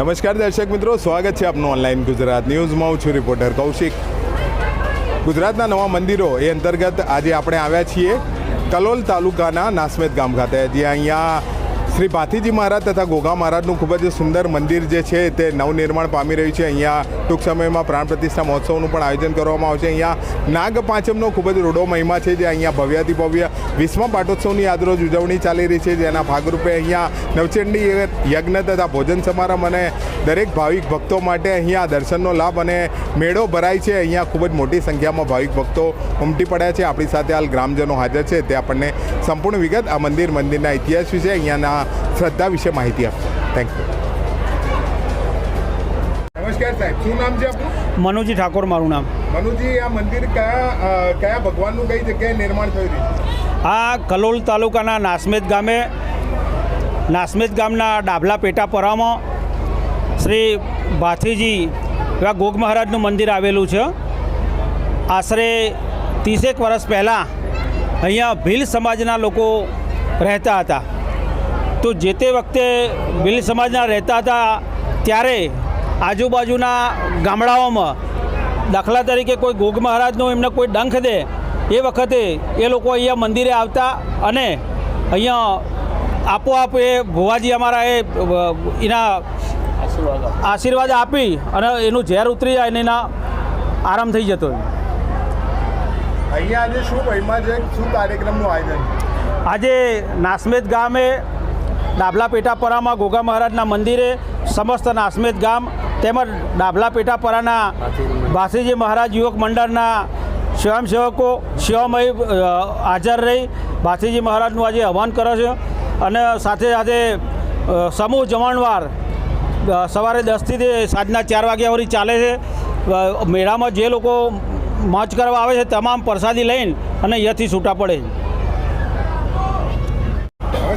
નમસ્કાર દર્શક મિત્રો, સ્વાગત છે આપનું ઓનલાઈન ગુજરાત ન્યૂઝમાં. હું છું રિપોર્ટર કૌશિક. ગુજરાતના નવા મંદિરો એ અંતર્ગત આજે આપણે આવ્યા છીએ કલોલ તાલુકાના નાસમેદ ગામ ખાતે, જ્યાં અહીંયા શ્રી ભાતીજી મહારાજ તથા ગોગા મહારાજનું ખૂબ જ સુંદર મંદિર જે છે તે નવનિર્માણ પામી રહ્યું છે. અહીંયા ટૂંક સમયમાં પ્રાણ પ્રતિષ્ઠા મહોત્સવનું પણ આયોજન કરવામાં આવશે. અહીંયા નાગ પાંચમનો ખૂબ જ રૂડો મહિમા છે જે અહીંયા ભવ્યાથી ભવ્ય વિશ્વ પાટોત્સવની આજરોજ ઉજવણી ચાલી રહી છે. જેના ભાગરૂપે અહીંયા નવચંડી યજ્ઞ તથા ભોજન સમારંભ અને દરેક ભાવિક ભક્તો માટે અહીંયા દર્શનનો લાભ અને મેળો ભરાય છે. અહીંયા ખૂબ જ મોટી સંખ્યામાં ભાવિક ભક્તો ઉમટી પડ્યા છે. આપણી સાથે હાલ ગ્રામજનો હાજર છે. તે આપણને સંપૂર્ણ વિગત આ મંદિર મંદિરના ઇતિહાસ વિશે અહીંયાના શ્રદ્ધા વિશે માહિતી આપશો. થેન્ક યુ નમસ્કાર સાહેબ શું નામ છે આપનું? મનુજી ઠાકોર મારું નામ. મનુજી આ મંદિર કયા કયા ભગવાનનું કઈ જગ્યાએ નિર્માણ થયું છે? આ કલોલ તાલુકાના નાસમેદ ગામે નાસમેદ ગામના ડાભલા પેટાપરામાં શ્રી ભાથીજી એવા ગોગ મહારાજનું મંદિર આવેલું છે. આશરે ત્રીસેક વર્ષ પહેલાં અહીંયા ભીલ સમાજના લોકો રહેતા હતા. તો જે તે વખતે ભીલ સમાજના રહેતા હતા ત્યારે આજુબાજુના ગામડાઓમાં દાખલા તરીકે કોઈ ગોગ મહારાજનો એમને કોઈ ડંખ દે એ વખતે એ લોકો અહીંયા મંદિરે આવતા અને અહીંયા આપોઆપ એ ભુવાજી અમારા એ એના આશીર્વાદ આપી અને એનું ઝેર ઉતરી જાય અને એના આરામ થઈ જતો અહીંયા આજે શું મહિમા છે? શું કાર્યક્રમનું આયોજન? આજે નાસમેદ ગામે ડાભલા પેટાપરામાં ગોગા મહારાજના મંદિરે સમસ્ત નાસમેદ ગામ તેમજ ડાભલા પેટાપરાના ભાસીજી મહારાજ યુવક મંડળના સ્વયંસેવકો શિવામય હાજર રહી. ભાસીજી મહારાજનું આજે હવન કરે છે અને સાથે સાથે સમૂહ જમણવાર સવારે દસથી સાંજના ચાર વાગ્યા સુધી ચાલે છે. મેળામાં જે લોકો મોજ કરવા આવે છે, તમામ પ્રસાદી લઈને અને અહીંયાથી છૂટા પડે છે.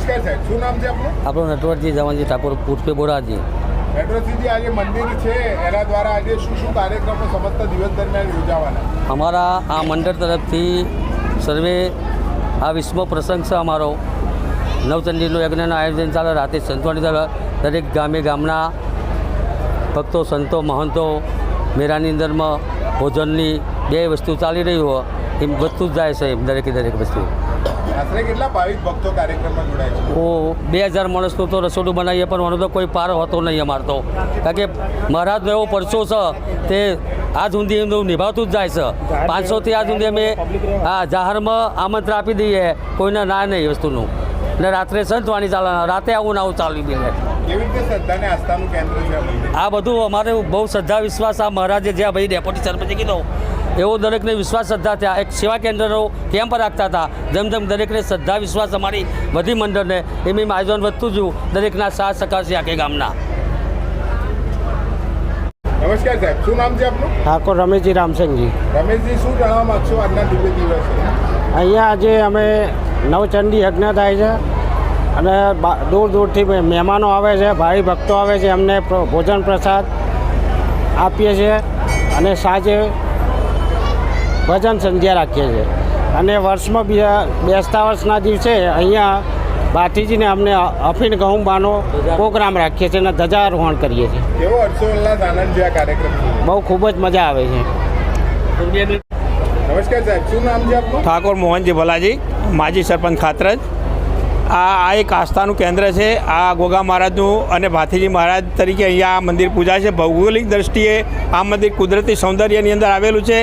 નમસ્કાર સાહેબ શું નામ છે આપણું આપણો નટવરજી જવાનજી ઠાકોર ઉર્ફે બોરાજી. નટવરજીજી આજે મંદિર છે એના દ્વારા આજે શું શું કાર્યક્રમો સમસ્ત દિવસ દરમિયાન યોજાવાના? અમારા આ મંડળ તરફથી સર્વે આ વિશ્વ પ્રસંગ છે અમારો. નવચંડીનું યજ્ઞનું આયોજન ચાલે રાતે સંતવાણી ચાલે. દરેક ગામે ગામના ભક્તો સંતો મહંતો મેરાની અંદરમાં ભોજનની બે વસ્તુ ચાલી રહી હોય એમ વધતું જ જાય છે એમ દરેકે દરેક વસ્તુ. આશરે કેટલા ભાવિક ભક્તો કાર્યક્રમમાં જોડાય છે? ઓ બે હજાર માણસનું તો રસોડું બનાવીએ પણ મને તો કોઈ પાર હોતો નહીં અમારે તો. કારણ કે મહારાજનો એવો પરચો છે તે આજ સુધી એમનું નિભાવતું જ જાય છે. પાંચસોથી આજ સુધી અમે આ જાહેરમાં આમંત્રણ આપી દઈએ કોઈને ના નહીં વસ્તુનું. અને રાત્રે સંતવાણી ચાલવાના રાતે આવું ને આવું ચાલી બી લે. કેવી રીતે શ્રદ્ધા આસ્થાનું કેન્દ્ર છે આ બધું અમારે બહુ શ્રદ્ધા વિશ્વાસ આ મહારાજે જ્યાં ભાઈ ડેપ્યુટી સરપંચે કીધો એવો દરેકને વિશ્વાસ શ્રદ્ધા થયા. એક સેવા કેન્દ્રનો કેમ્પ રાખતા હતા. જેમ જેમ દરેકને શ્રદ્ધા વિશ્વાસ અમારી વધી મંડળને એમ એમ આયોજન વધતું જ દરેકના સાથ સકાર છે આખે ગામના. નમસ્કાર સાહેબ શું નામ છે આપનું? ઠાકોર રમેશજી રામસિંહજી રમેશજી શું જણાવવા માગશો આજના દિવ્ય દિવસે? અહીંયા આજે અમે નવચંડી યજ્ઞ થાય છે. અને દૂર દૂરથી મહેમાનો આવે છે ભાઈ ભક્તો આવે છે એમને ભોજન પ્રસાદ આપીએ છીએ અને સાંજે ભજન સંધ્યા રાખીએ છીએ અને વર્ષમાં બીજા બેસતા વર્ષના દિવસે અહીંયા ભાતીજીને અમને અફીણ ગહુંબાનો પ્રોગ્રામ રાખીએ છીએ અને ધજારોહણ કરીએ છીએ. કેવો હર્ષોલ્લાસ આનંદ છે આ કાર્યક્રમ બહુ ખૂબ જ મજા આવે છે. નમસ્કાર સાહેબ શું નામ છે આપનું? ઠાકોર મોહનજી ભલાજી માજી સરપંચ ખાતરજ. આ આ એક આસ્થાનું કેન્દ્ર છે. આ ગોગા મહારાજનું અને ભાથીજી મહારાજ તરીકે અહીંયા આ મંદિર પૂજા છે. ભૌગોલિક દ્રષ્ટિએ આ મંદિર કુદરતી સૌંદર્યની અંદર આવેલું છે.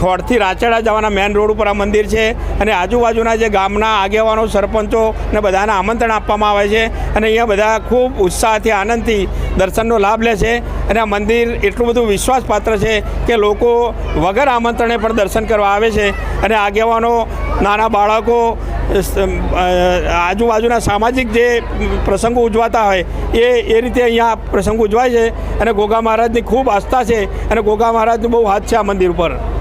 થોડથી રાચડા જવાના મેન રોડ ઉપર આ મંદિર છે અને આજુબાજુના જે ગામના આગેવાનો, સરપંચો ને બધાને આમંત્રણ આપવામાં આવે છે અને અહીંયા બધા ખૂબ ઉત્સાહથી, આનંદથી દર્શનનો લાભ લે છે અને આ મંદિર એટલું બધું વિશ્વાસપાત્ર છે કે લોકો વગર આમંત્રણે પણ દર્શન કરવા આવે છે અને આગેવાનો, નાના બાળકો આજુબાજુના સામાજિક જે પ્રસંગો ઉજવાતા હોય, એ એ રીતે અહીંયા પ્રસંગ ઉજવાય છે. અને ગોગા મહારાજની ખૂબ આસ્થા છે. અને ગોગા મહારાજનો બહુ હાથ છે આ મંદિર ઉપર.